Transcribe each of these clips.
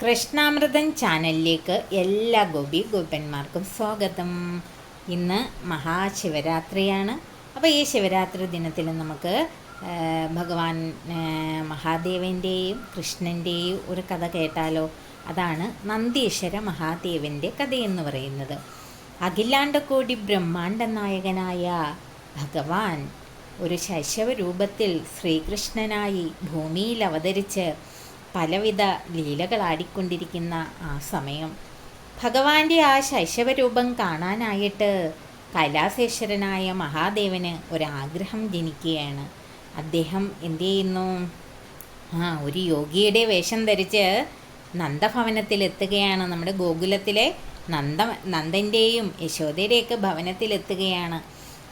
കൃഷ്ണാമൃതൻ ചാനലിലേക്ക് എല്ലാ ഗോപി ഗോപന്മാർക്കും സ്വാഗതം. ഇന്ന് മഹാശിവരാത്രിയാണ്. അപ്പോൾ ഈ ശിവരാത്രി ദിനത്തിൽ നമുക്ക് ഭഗവാൻ മഹാദേവന്റെയും കൃഷ്ണന്റെയും ഒരു കഥ കേട്ടാലോ? അതാണ് നന്ദീശ്വര മഹാദേവന്റെ കഥയെന്ന് പറയുന്നത്. അഖിലാണ്ടകോടി ബ്രഹ്മാണ്ട നായകനായ ഭഗവാൻ ഒരു ശൈശവ രൂപത്തിൽ ശ്രീകൃഷ്ണനായി ഭൂമിയിൽ അവതരിച്ച് പലവിധ ലീലകളാടിക്കൊണ്ടിരിക്കുന്ന ആ സമയം. ഭഗവാന്റെ ആ ശൈശവരൂപം കാണാനായിട്ട് കൈലാസേശ്വരനായ മഹാദേവന് ഒരാഗ്രഹം ജനിക്കുകയാണ്. അദ്ദേഹം എന്തു ചെയ്യുന്നു ആ ഒരു യോഗിയുടെ വേഷം ധരിച്ച് നന്ദഭവനത്തിലെത്തുകയാണ്. നമ്മുടെ ഗോകുലത്തിലെ നന്ദ നന്ദന്റെയും യശോദയുടെയൊക്കെ ഭവനത്തിലെത്തുകയാണ്.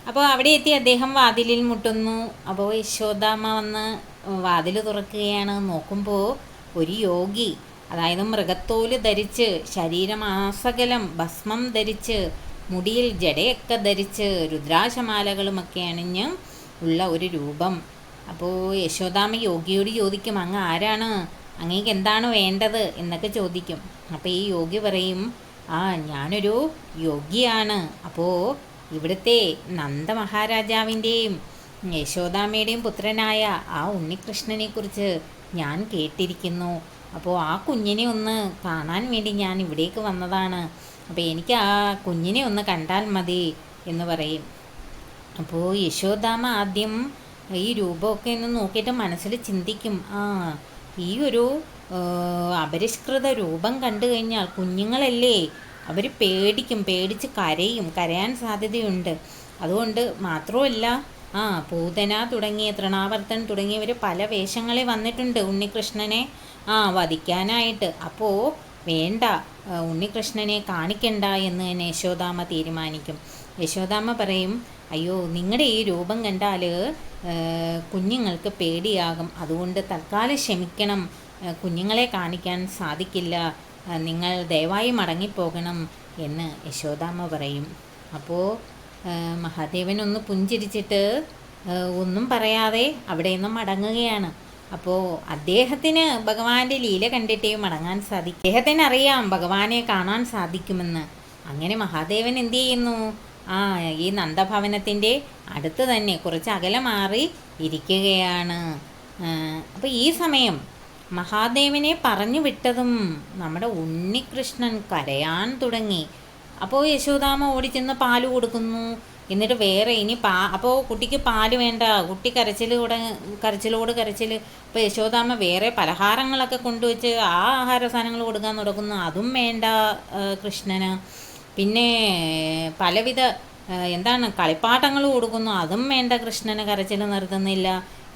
അപ്പോൾ അവിടെ എത്തി അദ്ദേഹം വാതിലിൽ മുട്ടുന്നു. അപ്പോൾ യശോദാമ്മ വന്ന് വാതിൽ തുറക്കുകയാണ്. നോക്കുമ്പോൾ ഒരു യോഗി. അതായത് മൃഗത്തോൽ ധരിച്ച് ശരീരമാസകലം ഭസ്മം ധരിച്ച് മുടിയിൽ ജടയൊക്കെ ധരിച്ച് രുദ്രാശമാലകളുമൊക്കെ അണിഞ്ഞ് ഉള്ള ഒരു രൂപം. അപ്പോൾ യശോദാമ യോഗിയോട് ചോദിക്കും അങ്ങ് ആരാണ്? അങ്ങേക്ക് എന്താണ് വേണ്ടത്? എന്നൊക്കെ ചോദിക്കും. അപ്പോൾ ഈ യോഗി പറയും ആ ഞാനൊരു യോഗിയാണ്. അപ്പോൾ ഇവിടുത്തെ നന്ദമഹാരാജാവിന്റെയും യശോദാമയുടെയും പുത്രനായ ആ ഉണ്ണികൃഷ്ണനെക്കുറിച്ച് ഞാൻ കേട്ടിരിക്കുന്നു. അപ്പോൾ ആ കുഞ്ഞിനെ ഒന്ന് കാണാൻ വേണ്ടി ഞാൻ ഇവിടേക്ക് വന്നതാണ്. അപ്പോൾ എനിക്ക് ആ കുഞ്ഞിനെ ഒന്ന് കണ്ടാൽ മതി എന്ന് പറയും. അപ്പോൾ യശോദാമ ആദ്യം ഈ രൂപമൊക്കെ ഒന്ന് നോക്കിയിട്ട് മനസ്സിൽ ചിന്തിക്കും. ആ ഈ ഒരു അപരിഷ്കൃത രൂപം കണ്ടു കഴിഞ്ഞാൽ കുഞ്ഞുങ്ങളല്ലേ? അവർ പേടിക്കും പേടിച്ച് കരയും കരയാൻ സാധ്യതയുണ്ട്. അതുകൊണ്ട് മാത്രമല്ല ആ പൂതന തുടങ്ങിയ തൃണാവർത്തൻ തുടങ്ങിയവർ പല വേഷങ്ങളിൽ വന്നിട്ടുണ്ട് ഉണ്ണികൃഷ്ണനെ. ആ വധിക്കാനായിട്ട്. അപ്പോൾ വേണ്ട ഉണ്ണികൃഷ്ണനെ കാണിക്കണ്ട എന്ന് തന്നെ യശോദാമ്മ തീരുമാനിക്കും. യശോദാമ്മ പറയും അയ്യോ നിങ്ങളുടെ ഈ രൂപം കണ്ടാൽ കുഞ്ഞുങ്ങൾക്ക് പേടിയാകും. അതുകൊണ്ട് തൽക്കാലം ക്ഷമിക്കണം. കുഞ്ഞുങ്ങളെ കാണിക്കാൻ സാധിക്കില്ല. നിങ്ങൾ ദയവായി മടങ്ങിപ്പോകണം എന്ന് യശോദാമ്മ പറയും. അപ്പോൾ മഹാദേവൻ ഒന്ന് പുഞ്ചിരിച്ചിട്ട് ഒന്നും പറയാതെ അവിടെ നിന്ന് മടങ്ങുകയാണ്. അപ്പോൾ അദ്ദേഹത്തിന് ഭഗവാന്റെ ലീല കണ്ടിട്ടേ മടങ്ങാൻ സാധിക്കും അദ്ദേഹത്തിന് അറിയാം ഭഗവാനെ കാണാൻ സാധിക്കുമെന്ന്. അങ്ങനെ മഹാദേവൻ എന്ത് ചെയ്യുന്നു? ആ ഈ നന്ദഭവനത്തിന്റെ അടുത്ത് തന്നെ കുറച്ച് അകലെ മാറി ഇരിക്കുകയാണ്. അപ്പോൾ ഈ സമയം മഹാദേവനെ പറഞ്ഞു വിട്ടതും നമ്മുടെ ഉണ്ണികൃഷ്ണൻ കരയാൻ തുടങ്ങി. അപ്പോൾ യശോദാമ്മ ഓടിച്ചെന്ന് പാൽ കൊടുക്കുന്നു. എന്നിട്ട് വേറെ ഇനി പാ അപ്പോൾ കുട്ടിക്ക് പാൽ വേണ്ട. കുട്ടി കരച്ചിൽ കൂടെ കരച്ചിലോട് കരച്ചിൽ അപ്പോൾ യശോദാമ്മ വേറെ പലഹാരങ്ങളൊക്കെ കൊണ്ടുവച്ച് ആ ആഹാര സാധനങ്ങൾ കൊടുക്കാൻ തുടങ്ങുന്നു. അതും വേണ്ട കൃഷ്ണന്. പിന്നെ പലവിധ എന്താണ് കളിപ്പാട്ടങ്ങൾ കൊടുക്കുന്നു. അതും വേണ്ട കൃഷ്ണന് കരച്ചിൽ നിർത്തുന്നില്ല.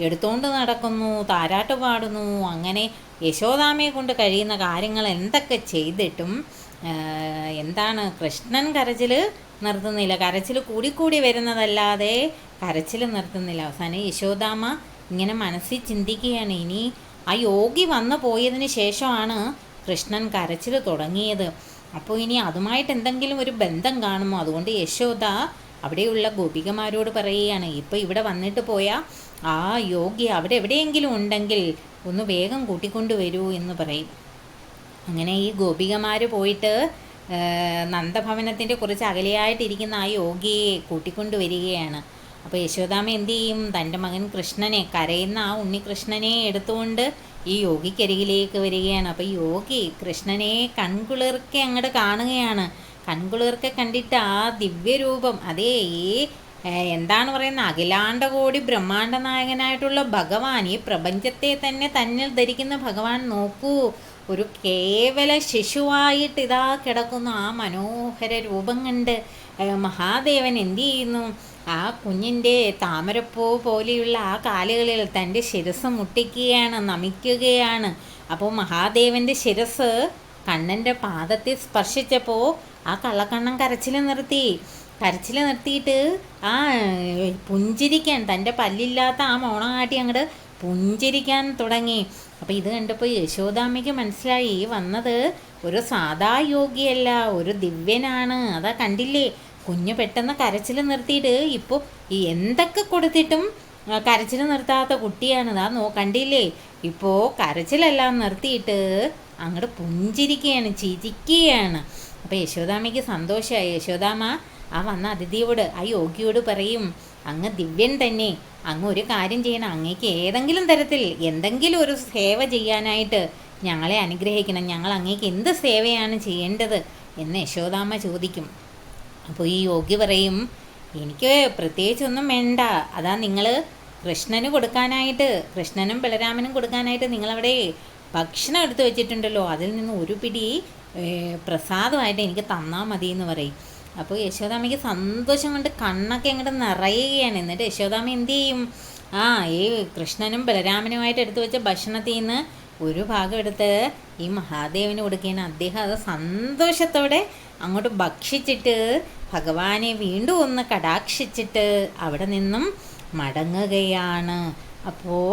എടുത്തുകൊണ്ട് നടക്കുന്നു താരാട്ട് പാടുന്നു. അങ്ങനെ യശോദാമയെ കൊണ്ട് കഴിയുന്ന കാര്യങ്ങൾ എന്തൊക്കെ ചെയ്തിട്ടും എന്താണ്? കൃഷ്ണൻ കരച്ചിൽ നിർത്തുന്നില്ല. കരച്ചിൽ കൂടിക്കൂടി വരുന്നതല്ലാതെ കരച്ചിൽ നിർത്തുന്നില്ല. അവസാനം യശോദാമ്മ ഇങ്ങനെ മനസ്സിൽ ചിന്തിക്കുകയാണ്. ഇനി ആ യോഗി വന്നു പോയതിന് ശേഷമാണ് കൃഷ്ണൻ കരച്ചിൽ തുടങ്ങിയത്. അപ്പോൾ ഇനി അതുമായിട്ട് എന്തെങ്കിലും ഒരു ബന്ധം കാണുമോ? അതുകൊണ്ട് യശോദ അവിടെയുള്ള ഗോപികമാരോട് പറയുകയാണ്. ഇപ്പോൾ ഇവിടെ വന്നിട്ട് പോയ ആ യോഗി അവിടെ എവിടെയെങ്കിലും ഉണ്ടെങ്കിൽ ഒന്ന് വേഗം കൂട്ടിക്കൊണ്ടുവരൂ എന്ന് പറയും. അങ്ങനെ ഈ ഗോപികമാർ പോയിട്ട് നന്ദഭവനത്തിന്റെ കുറച്ച് അകലെയായിട്ടിരിക്കുന്ന ആ യോഗിയെ കൂട്ടിക്കൊണ്ടുവരികയാണ്. അപ്പോൾ യശോദാമ എന്ത് ചെയ്യും? തന്റെ മകൻ കൃഷ്ണനെ കരയുന്ന ആ ഉണ്ണികൃഷ്ണനെ എടുത്തുകൊണ്ട് ഈ യോഗിക്കരികിലേക്ക് വരികയാണ്. അപ്പോൾ യോഗി കൃഷ്ണനെ കൺകുളിർക്കെ അങ്ങോട്ട് കാണുകയാണ്. കൺകുളിർക്കെ കണ്ടിട്ട് ആ ദിവ്യരൂപം അതേ ഈ എന്താണ് പറയുന്നത് അഖിലാണ്ടകോടി ബ്രഹ്മാണ്ട നായകനായിട്ടുള്ള ഭഗവാൻ ഈ പ്രപഞ്ചത്തെ തന്നെ തന്നിൽ ധരിക്കുന്ന ഭഗവാൻ നോക്കൂ. ഒരു കേവല ശിശുവായിട്ട് ഇതാ കിടക്കുന്ന ആ മനോഹര രൂപം കണ്ട് മഹാദേവൻ എന്തു ചെയ്യുന്നു? ആ കുഞ്ഞിന്റെ താമരപ്പൂ പോലെയുള്ള ആ കാലുകളിൽ തന്റെ ശിരസ് മുട്ടിക്കുകയാണ് നമിക്കുകയാണ്. അപ്പോൾ മഹാദേവന്റെ ശിരസ് കണ്ണന്റെ പാദത്തെ സ്പർശിച്ചപ്പോൾ ആ കള്ളക്കണ്ണൻ കരച്ചിൽ നിർത്തി. കരച്ചിൽ നിർത്തിയിട്ട് ആ പുഞ്ചിരിക്കാൻ തന്റെ പല്ലില്ലാത്ത ആ മോണകാട്ടി അങ്ങോട്ട് പുഞ്ചിരിക്കാൻ തുടങ്ങി. അപ്പോൾ ഇത് കണ്ടപ്പോൾ യശോദാമ്മയ്ക്ക് മനസ്സിലായി വന്നത് ഒരു സാധാ യോഗിയല്ല ഒരു ദിവ്യനാണ്. അതാ കണ്ടില്ലേ? കുഞ്ഞ് പെട്ടെന്ന് കരച്ചിൽ നിർത്തിയിട്ട് ഇപ്പോൾ ഈ എന്തൊക്കെ കൊടുത്തിട്ടും കരച്ചിൽ നിർത്താത്ത കുട്ടിയാണ്. അതാ നോ കണ്ടില്ലേ? ഇപ്പോൾ കരച്ചിലെല്ലാം നിർത്തിയിട്ട് അങ്ങോട്ട് പുഞ്ചിരിക്കുകയാണ് ചിരിക്കുകയാണ് അപ്പോൾ യശോദാമ്മയ്ക്ക് സന്തോഷമായി യശോദാമ്മ ആ വന്ന അതിഥിയോട് ആ യോഗിയോട് പറയും അങ്ങ് ദിവ്യൻ തന്നെ. അങ്ങ് ഒരു കാര്യം ചെയ്യണം. അങ്ങേക്ക് ഏതെങ്കിലും തരത്തിൽ എന്തെങ്കിലും ഒരു സേവ ചെയ്യാനായിട്ട് ഞങ്ങളെ അനുഗ്രഹിക്കണം. ഞങ്ങൾ അങ്ങേക്ക് എന്ത് സേവയാണ് ചെയ്യേണ്ടത്? എന്ന് യശോദാമ്മ ചോദിക്കും. അപ്പോൾ ഈ യോഗി പറയും എനിക്ക് പ്രത്യേകിച്ചൊന്നും വേണ്ട. അതാ നിങ്ങൾ കൃഷ്ണന് കൊടുക്കാനായിട്ട് കൃഷ്ണനും ബലരാമനും കൊടുക്കാനായിട്ട് നിങ്ങളവിടെ ഭക്ഷണം എടുത്തു വെച്ചിട്ടുണ്ടല്ലോ. അതിൽ നിന്ന് ഒരു പിടി പ്രസാദമായിട്ട് എനിക്ക് തന്നാൽ മതി എന്ന് പറയും. അപ്പോൾ യശോദാമയ്ക്ക് സന്തോഷം കൊണ്ട് കണ്ണൊക്കെ അങ്ങോട്ട് നിറയുകയാണ്. എന്നിട്ട് യശോദാമ എന്ത് ചെയ്യും? ആ ഈ കൃഷ്ണനും ബലരാമനുമായിട്ട് എടുത്തു വെച്ച ഭക്ഷണത്തിൽ നിന്ന് ഒരു ഭാഗം എടുത്ത് ഈ മഹാദേവന് കൊടുക്കുകയാണ്. അദ്ദേഹം അത് സന്തോഷത്തോടെ അങ്ങോട്ട് ഭക്ഷിച്ചിട്ട് ഭഗവാനെ വീണ്ടും ഒന്ന് കടാക്ഷിച്ചിട്ട് അവിടെ നിന്നും മടങ്ങുകയാണ്. അപ്പോൾ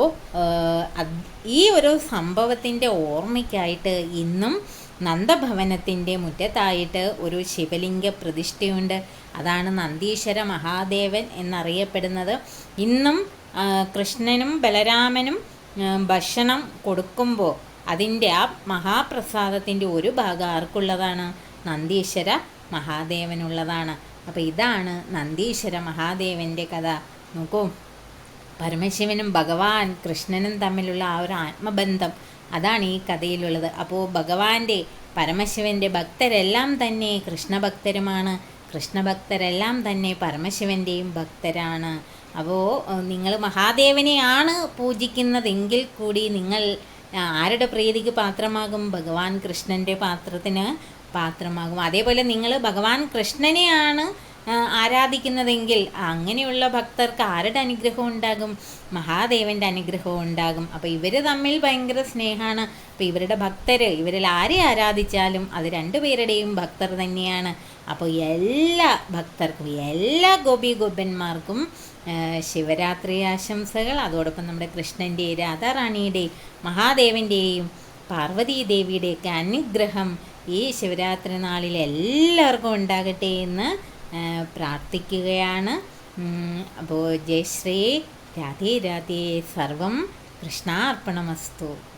ഈ ഒരു സംഭവത്തിന്റെ ഓർമ്മയ്ക്കായിട്ട് ഇന്നും നന്ദഭവനത്തിന്റെ മുറ്റത്തായിട്ട് ഒരു ശിവലിംഗ പ്രതിഷ്ഠയുണ്ട്. അതാണ് നന്ദീശ്വര മഹാദേവൻ എന്നറിയപ്പെടുന്നത്. ഇന്നും കൃഷ്ണനും ബലരാമനും ഭക്ഷണം കൊടുക്കുമ്പോൾ അതിന്റെ ആ മഹാപ്രസാദത്തിന്റെ ഒരു ഭാഗം ആർക്കുള്ളതാണ്? നന്ദീശ്വര മഹാദേവനുള്ളതാണ്. അപ്പോൾ ഇതാണ് നന്ദീശ്വര മഹാദേവന്റെ കഥ. നോക്കൂ. പരമശിവനും ഭഗവാൻ കൃഷ്ണനും തമ്മിലുള്ള ആ ഒരു ആത്മബന്ധം അതാണ് ഈ കഥയിലുള്ളത്. അപ്പോൾ ഭഗവാന്റെ പരമശിവന്റെ ഭക്തരെല്ലാം തന്നെ കൃഷ്ണഭക്തരുമാണ്. കൃഷ്ണഭക്തരെല്ലാം തന്നെ പരമശിവന്റെയും ഭക്തരാണ്. അപ്പോൾ നിങ്ങൾ മഹാദേവനെയാണ് പൂജിക്കുന്നതെങ്കിൽ കൂടി നിങ്ങൾ ആരുടെ പ്രീതിക്ക് പാത്രമാകും? ഭഗവാൻ കൃഷ്ണന്റെ പാത്രത്തിന് പാത്രമാകും. അതേപോലെ നിങ്ങൾ ഭഗവാൻ കൃഷ്ണനെയാണ് ആരാധിക്കുന്നതെങ്കിൽ അങ്ങനെയുള്ള ഭക്തർക്ക് ആരുടെ അനുഗ്രഹം ഉണ്ടാകും? മഹാദേവന്റെ അനുഗ്രഹവും ഉണ്ടാകും. അപ്പോൾ ഇവർ തമ്മിൽ ഭയങ്കര സ്നേഹമാണ്. അപ്പോൾ ഇവരുടെ ഭക്തർ ഇവരിൽ ആരെ ആരാധിച്ചാലും അത് രണ്ടുപേരുടെയും ഭക്തർ തന്നെയാണ്. അപ്പോൾ എല്ലാ ഭക്തർക്കും എല്ലാ ഗോപി ഗോപന്മാർക്കും ശിവരാത്രി ആശംസകൾ. അതോടൊപ്പം നമ്മുടെ കൃഷ്ണന്റെ രാധാറാണിയുടെ മഹാദേവന്റെയും പാർവതീ ദേവിയുടെയൊക്കെ അനുഗ്രഹം ഈ ശിവരാത്രി നാളിൽ എല്ലാവർക്കും ഉണ്ടാകട്ടെ എന്ന് പ്രാർത്ഥിക്കുകയാണ്. അപ്പോൾ ജയശ്രീ രാധേ രാധേ. സർവം കൃഷ്ണാർപ്പണമസ്തു.